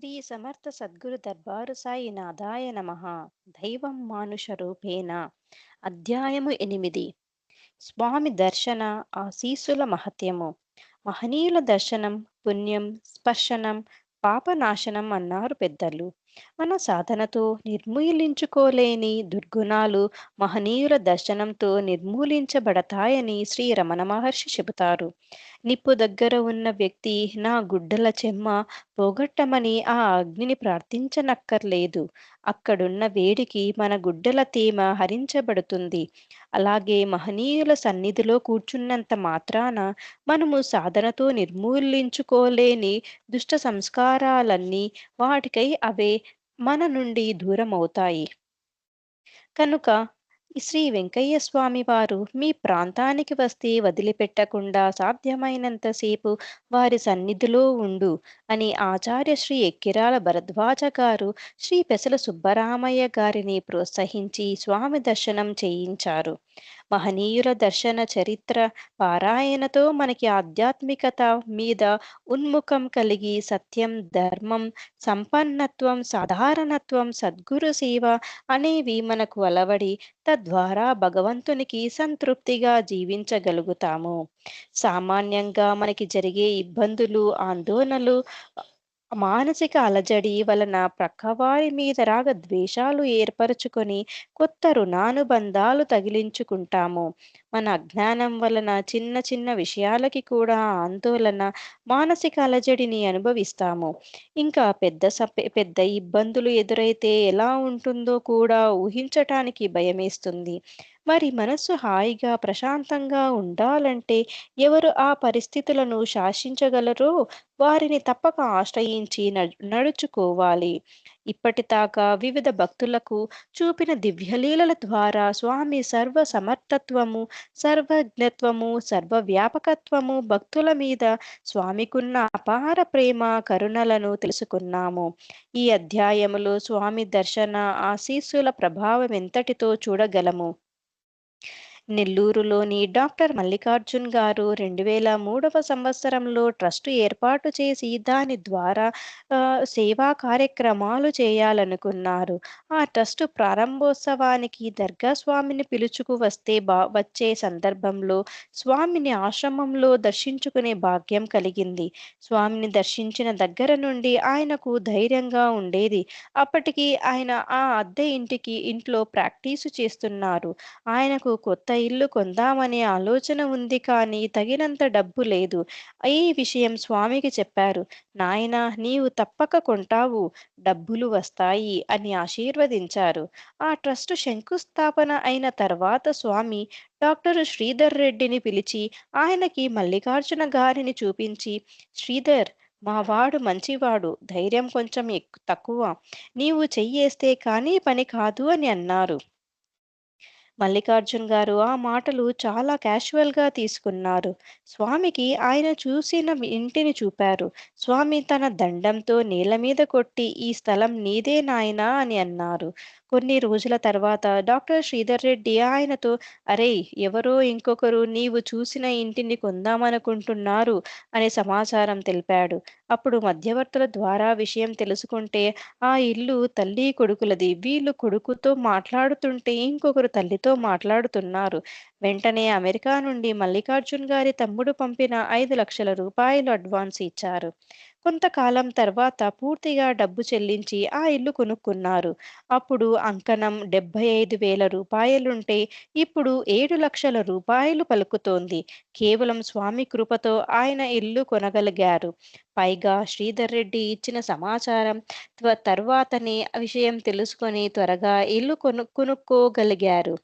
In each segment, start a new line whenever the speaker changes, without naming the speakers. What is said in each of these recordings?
శ్రీ సమర్థ సద్గురు దర్బారు సాయి నాదాయ నమ. దైవం మానుష రూపేణ. అధ్యాయము ఎనిమిది. స్వామి దర్శన ఆశీసుల మహత్యము. మహనీయుల దర్శనం పుణ్యం స్పర్శనం పాపనాశనం అన్నారు పెద్దలు. మన సాధనతో నిర్మూలించుకోలేని దుర్గుణాలు మహనీయుల దర్శనంతో నిర్మూలించబడతాయని శ్రీ రమణ మహర్షి చెబుతారు. నిప్పు దగ్గర ఉన్న వ్యక్తి నా గుడ్డల చెమ్మ పోగొట్టమని ఆ అగ్నిని ప్రార్థించనక్కర్లేదు. అక్కడున్న వేడికి మన గుడ్డల తేమ హరించబడుతుంది. అలాగే మహనీయుల సన్నిధిలో కూర్చున్నంత మాత్రాన మనము సాధనతో నిర్మూలించుకోలేని దుష్ట సంస్కారాలన్నీ వాటికై అవే మన నుండి దూరం అవుతాయి కనుక శ్రీ వెంకయ్య స్వామి వారు మీ ప్రాంతానికి వస్తే వదిలిపెట్టకుండా సాధ్యమైనంతసేపు వారి సన్నిధిలో ఉండు అని ఆచార్య శ్రీ ఎక్కిరాల భరద్వాజ గారు శ్రీ పెసల సుబ్బరామయ్య గారిని ప్రోత్సహించి స్వామి దర్శనం చేయించారు. మహనీయుల దర్శన చరిత్ర పారాయణతో మనకి ఆధ్యాత్మికత మీద ఉన్ముఖం కలిగి సత్యం ధర్మం సంపన్నత్వం సాధారణత్వం సద్గురు సేవ అనేవి మనకు అలవడి తద్వారా భగవంతునికి సంతృప్తిగా జీవించగలుగుతాము. సామాన్యంగా మనకి జరిగే ఇబ్బందులు ఆందోళనలు మానసిక అలజడి వలన ప్రక్కవారి మీద రాగ ద్వేషాలు ఏర్పరచుకొని కొత్త రుణానుబంధాలు తగిలించుకుంటాము. మన అజ్ఞానం వలన చిన్న చిన్న విషయాలకి కూడా ఆందోళన మానసిక అలజడిని అనుభవిస్తాము. ఇంకా పెద్ద పెద్ద ఇబ్బందులు ఎదురైతే ఎలా ఉంటుందో కూడా ఊహించటానికి భయమేస్తుంది. మరి మనస్సు హాయిగా ప్రశాంతంగా ఉండాలంటే ఎవరు ఆ పరిస్థితులను శాసించగలరో? వారిని తప్పక ఆశ్రయించి నడుచుకోవాలి. ఇప్పటిదాకా వివిధ భక్తులకు చూపిన దివ్యలీలల ద్వారా స్వామి సర్వ సమర్థత్వము సర్వజ్ఞత్వము సర్వవ్యాపకత్వము భక్తుల మీద స్వామికున్న అపార ప్రేమ కరుణలను తెలుసుకున్నాము. ఈ అధ్యాయములో స్వామి దర్శన ఆశీస్సుల ప్రభావం ఎంతటితో చూడగలము. నెల్లూరులోని డాక్టర్ మల్లికార్జున్ గారు రెండు వేల మూడవ సంవత్సరంలో ట్రస్ట్ ఏర్పాటు చేసి దాని ద్వారా సేవా కార్యక్రమాలు చేయాలనుకున్నారు. ఆ ట్రస్ట్ ప్రారంభోత్సవానికి దర్గా స్వామిని పిలుచుకు వస్తే బా వచ్చే సందర్భంలో స్వామిని ఆశ్రమంలో దర్శించుకునే భాగ్యం కలిగింది. స్వామిని దర్శించిన దగ్గర నుండి ఆయనకు ధైర్యంగా ఉండేది. అప్పటికి ఆయన ఆ అద్దె ఇంటికి ఇంట్లో ప్రాక్టీసు చేస్తున్నారు. ఆయనకు కొత్త ఇల్లు కొందామనే ఆలోచన ఉంది కానీ తగినంత డబ్బు లేదు. ఈ విషయం స్వామికి చెప్పారు. నాయన నీవు తప్పక కొంటావు. డబ్బులు వస్తాయి అని ఆశీర్వదించారు. ఆ ట్రస్ట్ శంకుస్థాపన అయిన తర్వాత స్వామి డాక్టర్ శ్రీధర్ రెడ్డిని పిలిచి ఆయనకి మల్లికార్జున గారిని చూపించి శ్రీధర్ మా వాడు మంచివాడు. ధైర్యం కొంచెం తక్కువ. నీవు చెయ్యేస్తే కానీ పని కాదు అని అన్నారు. మల్లికార్జున్ గారు ఆ మాటలు చాలా క్యాషువల్గా తీసుకున్నారు. స్వామికి ఆయన చూసిన ఇంటిని చూపారు. స్వామి తన దండంతో నేల మీద కొట్టి ఈ స్థలం నీదే నాయనా అని అన్నారు. కొన్ని రోజుల తర్వాత డాక్టర్ శ్రీధర్ రెడ్డి ఆయనతో అరే ఎవరో ఇంకొకరు నీవు చూసిన ఇంటిని కొందామనుకుంటున్నారు అనే సమాచారం తెలిపాడు. అప్పుడు మధ్యవర్తుల ద్వారా విషయం తెలుసుకుంటే ఆ ఇల్లు తల్లి కొడుకులది. వీళ్ళు కొడుకుతో మాట్లాడుతుంటే ఇంకొకరు తల్లితో మాట్లాడుతున్నారు. వెంటనే అమెరికా నుండి మల్లికార్జున్ గారి తమ్ముడు పంపిన ఐదు లక్షల రూపాయలు అడ్వాన్స్ ఇచ్చారు. కొంతకాలం తర్వాత పూర్తిగా డబ్బు చెల్లించి ఆ ఇల్లు కొనుక్కున్నారు. అప్పుడు అంకణం డెబ్బై ఐదు వేల రూపాయలుంటే ఇప్పుడు ఏడు లక్షల రూపాయలు పలుకుతోంది. కేవలం స్వామి కృపతో ఆయన ఇల్లు కొనగలిగారు. పైగా శ్రీధర్ రెడ్డి ఇచ్చిన సమాచారం తర్వాతనే విషయం తెలుసుకొని త్వరగా ఇల్లు కొను కొనుక్కోగలిగారు.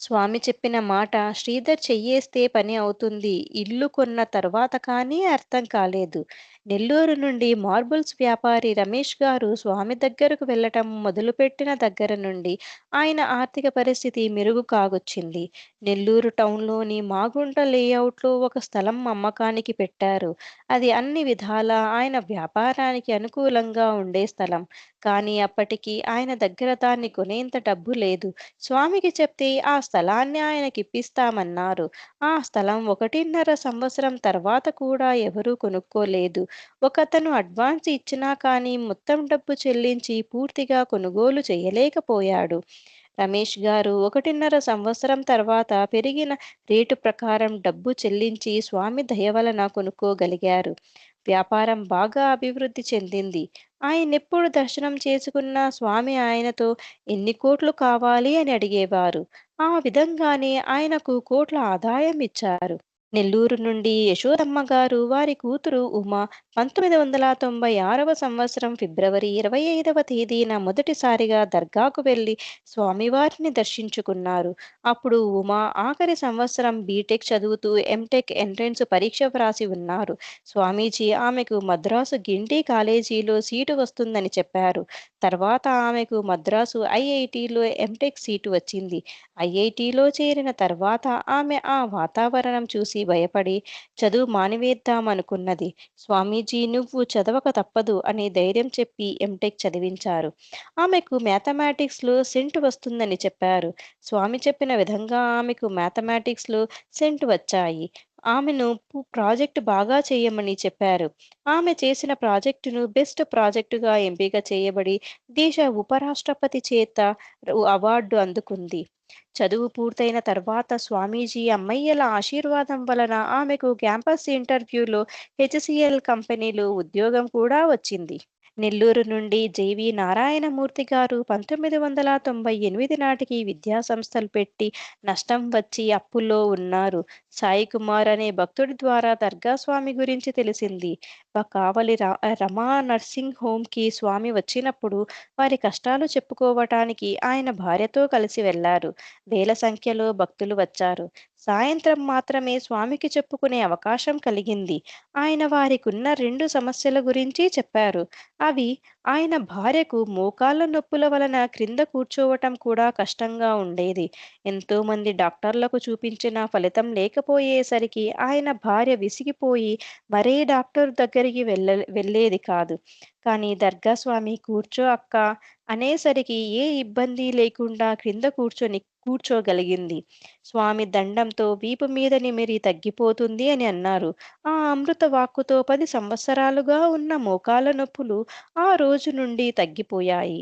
స్వామి చెప్పిన మాట శ్రీధర్ చెయ్యేస్తే పని అవుతుంది. ఇల్లు కొన్న తర్వాత కానీ అర్థం కాలేదు. నెల్లూరు నుండి మార్బుల్స్ వ్యాపారి రమేష్ గారు స్వామి దగ్గరకు వెళ్ళటం మొదలుపెట్టిన దగ్గర నుండి ఆయన ఆర్థిక పరిస్థితి మెరుగు కాగొచ్చింది. నెల్లూరు టౌన్లోని మాగుంట లేఅవుట్లో ఒక స్థలం అమ్మకానికి పెట్టారు. అది అన్ని విధాల ఆయన వ్యాపారానికి అనుకూలంగా ఉండే స్థలం. కానీ అప్పటికి ఆయన దగ్గర దాన్ని కొనేంత డబ్బు లేదు. స్వామికి చెప్తే ఆ స్థలాన్ని ఆయనకి ఇప్పిస్తామన్నారు ఆ స్థలం ఒకటిన్నర సంవత్సరం తర్వాత కూడా ఎవరూ కొనుక్కోలేదు ఒకతను అడ్వాన్స్ ఇచ్చినా కానీ మొత్తం డబ్బు చెల్లించి పూర్తిగా కొనుగోలు చేయలేకపోయాడు. రమేష్ గారు ఒకటిన్నర సంవత్సరం తర్వాత పెరిగిన రేటు ప్రకారం డబ్బు చెల్లించి స్వామి దయ వలన కొనుక్కోగలిగారు. వ్యాపారం బాగా అభివృద్ధి చెందింది. ఆయనెప్పుడు దర్శనం చేసుకున్నా స్వామి ఆయనతో ఎన్ని కోట్లు కావాలి అని అడిగేవారు. ఆ విధంగానే ఆయనకు కోట్ల ఆదాయం ఇచ్చారు. నెల్లూరు నుండి యశోదమ్మ గారు వారి కూతురు ఉమ పంతొమ్మిది వందల తొంభై ఆరవ సంవత్సరం ఫిబ్రవరి ఇరవై ఐదవ తేదీన మొదటిసారిగా దర్గాకు వెళ్ళి స్వామివారిని దర్శించుకున్నారు. అప్పుడు ఉమా ఆఖరి సంవత్సరం బీటెక్ చదువుతూ ఎంటెక్ ఎంట్రన్స్ పరీక్ష వ్రాసి ఉన్నారు. స్వామీజీ ఆమెకు మద్రాసు గిండి కాలేజీలో సీటు వస్తుందని చెప్పారు. తర్వాత ఆమెకు మద్రాసు ఐఐటిలో ఎంటెక్ సీటు వచ్చింది. ఐఐటిలో చేరిన తర్వాత ఆమె ఆ వాతావరణం చూసి భయపడి చదువు మానివేద్దామనుకున్నది. స్వామీజీ నువ్వు చదవక తప్పదు అని ధైర్యం చెప్పి ఎంటెక్ చదివించారు. ఆమెకు మ్యాథమెటిక్స్‌లో సెంట్ వస్తుందని చెప్పారు. స్వామి చెప్పిన విధంగా ఆమెకు మ్యాథమెటిక్స్‌లో సెంట్ వచ్చాయి. ఆమెను ప్రాజెక్టు ప్రాజెక్ట్ బాగా చేయమని చెప్పారు. ఆమె చేసిన ప్రాజెక్టును బెస్ట్ ప్రాజెక్టుగా ఎంపిక చేయబడి దేశ ఉపరాష్ట్రపతి చేత అవార్డు అందుకుంది. చదువు పూర్తయిన తర్వాత స్వామీజీ అమ్మయ్యల ఆశీర్వాదం వలన ఆమెకు క్యాంపస్ ఇంటర్వ్యూలో హెచ్సిఎల్ కంపెనీలో ఉద్యోగం కూడా వచ్చింది. నెల్లూరు నుండి జేవి నారాయణమూర్తి గారు పంతొమ్మిది వందల తొంభై ఎనిమిది నాటికి విద్యాసంస్థలు పెట్టి నష్టం వచ్చి అప్పుల్లో ఉన్నారు. సాయి కుమార్ అనే భక్తుడి ద్వారా దర్గా స్వామి గురించి తెలిసింది. కావలి రమా నర్సింగ్ హోమ్‌కి స్వామి వచ్చినప్పుడు వారి కష్టాలు చెప్పుకోవటానికి ఆయన భార్యతో కలిసి వెళ్ళారు. వేల సంఖ్యలో భక్తులు వచ్చారు. సాయంత్రం మాత్రమే స్వామికి చెప్పుకునే అవకాశం కలిగింది. ఆయన వారికున్న రెండు సమస్యల గురించి చెప్పారు. అవి ఆయన భార్యకు మోకాళ్ళ నొప్పుల వలన క్రింద కూర్చోవటం కూడా కష్టంగా ఉండేది. ఎంతోమంది డాక్టర్లకు చూపించినా ఫలితం లేకపోయేసరికి ఆయన భార్య విసిగిపోయి మరే డాక్టర్ దగ్గరికి వెళ్ళ వెళ్ళేది కాదు. కానీ దర్గా స్వామి కూర్చో అక్క అనేసరికి ఏ ఇబ్బంది లేకుండా క్రింద కూర్చొని కూర్చోగలిగింది. స్వామి దండంతో వీపు మీద నిమిరి తగ్గిపోతుంది అని అన్నారు. ఆ అమృత వాక్కుతో పది సంవత్సరాలుగా ఉన్న మోకాల నొప్పులు ఆ రోజు నుండి తగ్గిపోయాయి.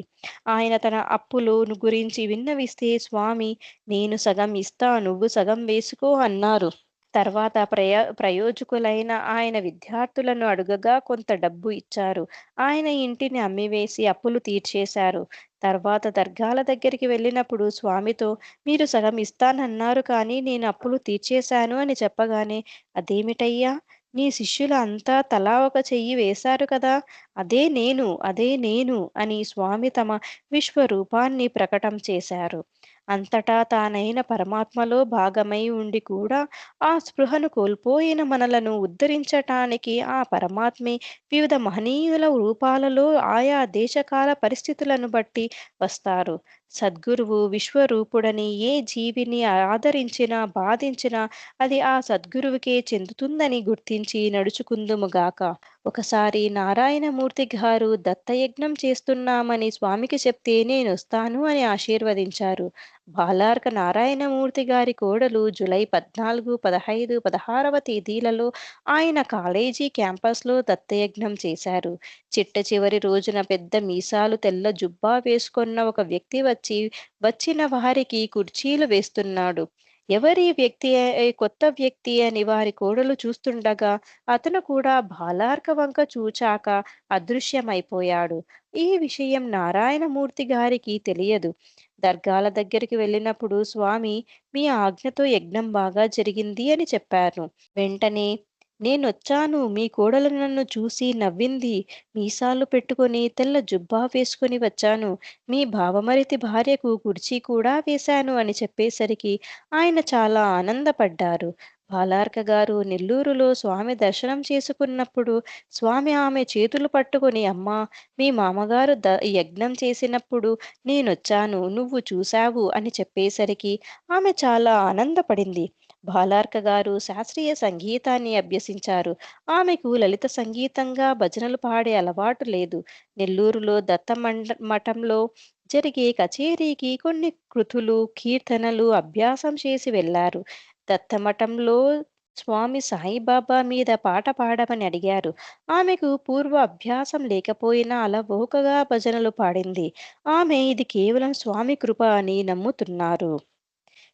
ఆయన తన అప్పులు గురించి విన్నవిస్తే స్వామి నేను సగం ఇస్తా నువ్వు సగం వేసుకో అన్నారు. తర్వాత ప్రయ ప్రయోజకులైన ఆయన విద్యార్థులను అడుగగా కొంత డబ్బు ఇచ్చారు. ఆయన ఇంటిని అమ్మివేసి అప్పులు తీర్చేశారు. తర్వాత దర్గాల దగ్గరికి వెళ్ళినప్పుడు స్వామితో మీరు సగం ఇస్తానన్నారు కానీ నేను అప్పులు తీర్చేశాను అని చెప్పగానే అదేమిటయ్యా! నీ శిష్యులు అంతా తలా ఒక చెయ్యి వేశారు కదా! అదే నేను అదే నేను అని స్వామి తమ విశ్వరూపాన్ని ప్రకటం చేశారు. అంతటా తానైన పరమాత్మలో భాగమై ఉండి కూడా ఆ స్పృహను కోల్పోయిన మనలను ఉద్ధరించటానికి ఆ పరమాత్మే వివిధ మహనీయుల రూపాలలో ఆయా దేశకాల పరిస్థితులను బట్టి వస్తారు. సద్గురువు విశ్వరూపుడని ఏ జీవిని ఆదరించినా, బాధించినా అది ఆ సద్గురువుకే చెందుతుందని గుర్తించి నడుచుకుందుముగాక. ఒకసారి నారాయణమూర్తి గారు దత్తయజ్ఞం చేస్తున్నామని స్వామికి చెప్తే నేను వస్తాను అని ఆశీర్వదించారు. బాలార్క నారాయణమూర్తి గారి కోడలు జూలై పద్నాలుగు, పదహైదు, పదహారవ తేదీలలో ఆయన కాలేజీ క్యాంపస్‌లో దత్తయజ్ఞం చేశారు. చిట్ట చివరి రోజున పెద్ద మీసాలు, తెల్ల జుబ్బా వేసుకున్న ఒక వ్యక్తి వచ్చి వచ్చిన వారికి కుర్చీలు వేస్తున్నాడు. ఎవరి వ్యక్తి కొత్త వ్యక్తి అని వారి కోడలు చూస్తుండగా అతను కూడా బాలార్క వంక చూచాక అదృశ్యమైపోయాడు. ఈ విషయం నారాయణమూర్తి గారికి తెలియదు. దర్గాల దగ్గరికి వెళ్ళినప్పుడు స్వామి మీ ఆజ్ఞతో యజ్ఞం బాగా జరిగింది అని చెప్పాను. వెంటనే నేనొచ్చాను మీ కోడలు నన్ను చూసి నవ్వింది. మీసాలు పెట్టుకొని తెల్ల జుబ్బా వేసుకొని వచ్చాను. మీ భావమరితి భార్యకు కుర్చీ కూడా వేశాను అని చెప్పేసరికి ఆయన చాలా ఆనందపడ్డారు. బాలార్క గారు నెల్లూరులో స్వామి దర్శనం చేసుకున్నప్పుడు స్వామి ఆమె చేతులు పట్టుకొని అమ్మా! మీ మామగారు ద యజ్ఞం చేసినప్పుడు నేనొచ్చాను. నువ్వు చూశావు అని చెప్పేసరికి ఆమె చాలా ఆనందపడింది. బాలార్క గారు శాస్త్రీయ సంగీతాన్ని అభ్యసించారు. ఆమెకు లలిత సంగీతంగా భజనలు పాడే అలవాటు లేదు. నెల్లూరులో దత్త మండ మఠంలో జరిగే కచేరీకి కొన్ని కృతులు, కీర్తనలు అభ్యాసం చేసి వెళ్ళారు. దత్తమఠంలో స్వామి సాయిబాబా మీద పాట పాడమని అడిగారు. ఆమెకు పూర్వ అభ్యాసం లేకపోయినా అలవోకగా భజనలు పాడింది. ఆమె ఇది కేవలం స్వామి కృప అని నమ్ముతున్నారు.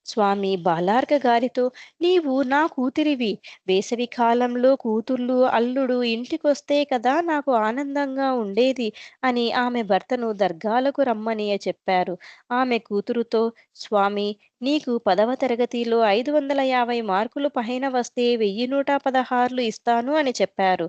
స్వామి బాలార్క గారితో నీవు నా కూతురివి. వేసవి కాలంలో కూతుర్లు అల్లుడు ఇంటికొస్తే కదా నాకు ఆనందంగా ఉండేది అని ఆమె భర్తను దర్గాలకు రమ్మని చెప్పారు. ఆమె కూతురుతో స్వామి నీకు పదవ తరగతిలో ఐదు వందల యాభై మార్కులు పైన వస్తే వెయ్యి నూట పదహార్లు ఇస్తాను అని చెప్పారు.